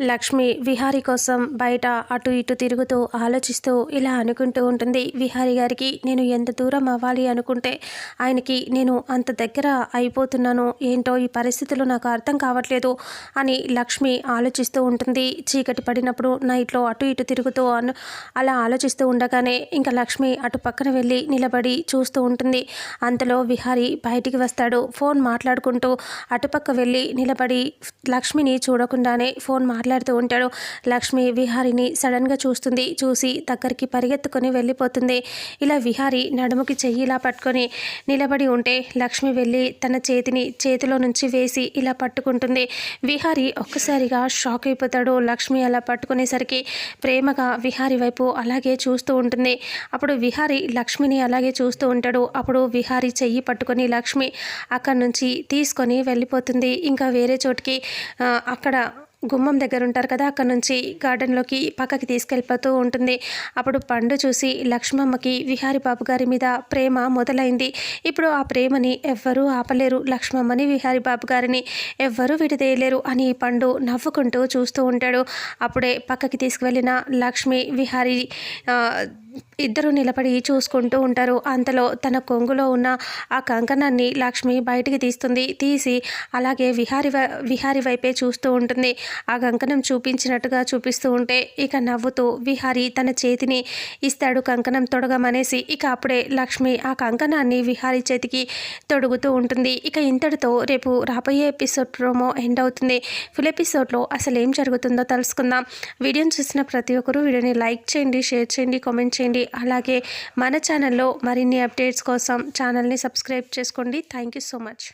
లక్ష్మి విహారి కోసం బయట అటు ఇటు తిరుగుతూ ఆలోచిస్తూ ఇలా అనుకుంటూ ఉంటుంది. విహారి గారికి నేను ఎంత దూరం అవ్వాలి అనుకుంటే ఆయనకి నేను అంత దగ్గర అయిపోతున్నాను. ఏంటో ఈ పరిస్థితులు నాకు అర్థం కావట్లేదు అని లక్ష్మి ఆలోచిస్తూ ఉంటుంది. చీకటి పడినప్పుడు నైట్లో అటు ఇటు తిరుగుతూ అను అలా ఆలోచిస్తూ ఉండగానే ఇంకా లక్ష్మి అటు పక్కన వెళ్ళి నిలబడి చూస్తూ ఉంటుంది. అంతలో విహారి బయటికి వస్తాడు. ఫోన్ మాట్లాడుకుంటూ అటుపక్క వెళ్ళి నిలబడి లక్ష్మిని చూడకుండానే ఫోన్ మాట్లాడుతూ ఉంటాడు. లక్ష్మి విహారిని సడన్గా చూస్తుంది. చూసి దగ్గరికి పరిగెత్తుకొని వెళ్ళిపోతుంది. ఇలా విహారి నడుముకి చెయ్యి ఇలా పట్టుకొని నిలబడి ఉంటే లక్ష్మి వెళ్ళి తన చేతిని చేతిలో నుంచి వేసి ఇలా పట్టుకుంటుంది. విహారి ఒక్కసారిగా షాక్ అయిపోతాడు. లక్ష్మి అలా పట్టుకునేసరికి ప్రేమగా విహారి వైపు అలాగే చూస్తూ ఉంటుంది. అప్పుడు విహారి లక్ష్మిని అలాగే చూస్తూ ఉంటాడు. అప్పుడు విహారి చెయ్యి పట్టుకొని లక్ష్మి అక్కడి నుంచి తీసుకొని వెళ్ళిపోతుంది. ఇంకా వేరే చోటికి అక్కడ గుమ్మం దగ్గర ఉంటారు కదా అక్కడ నుంచి గార్డెన్లోకి పక్కకి తీసుకెళ్ళిపోతూ ఉంటుంది. అప్పుడు పండు చూసి లక్ష్మమ్మకి విహారి బాబు గారి మీద ప్రేమ మొదలైంది. ఇప్పుడు ఆ ప్రేమని ఎవ్వరూ ఆపలేరు. లక్ష్మమ్మని విహారి బాబు గారిని ఎవ్వరూ విడదేయలేరు అని పండు నవ్వుకుంటూ చూస్తూ ఉంటాడు. అప్పుడే పక్కకి తీసుకువెళ్ళిన లక్ష్మి విహారి ఇద్దరు నిలబడి చూసుకుంటూ ఉంటారు. అంతలో తన కొంగులో ఉన్న ఆ కంకణాన్ని లక్ష్మి బయటికి తీస్తుంది. తీసి అలాగే విహారి వై- విహారి వైపే చూస్తూ ఉంటుంది. ఆ కంకణం చూపించినట్టుగా చూపిస్తూ ఉంటే ఇక నవ్వుతూ విహారి తన చేతిని ఇస్తాడు కంకణం తొడగమనేసి. ఇక అప్పుడే లక్ష్మి ఆ కంకణాన్ని విహారి చేతికి తొడుగుతూ ఉంటుంది. ఇక ఇంతటితో రేపు రాబోయే ఎపిసోడ్ ప్రోమో ఎండ్ అవుతుంది. ఫుల్ ఎపిసోడ్లో అసలు ఏం జరుగుతుందో తెలుసుకుందాం. వీడియోని చూసిన ప్రతి ఒక్కరూ వీడియోని లైక్ చేయండి షేర్ చేయండి కామెంట్ చేయండి. అలాగే మన ఛానల్లో మరిన్ని అప్డేట్స్ కోసం ఛానల్ని సబ్స్క్రైబ్ చేసుకోండి. Thank you so much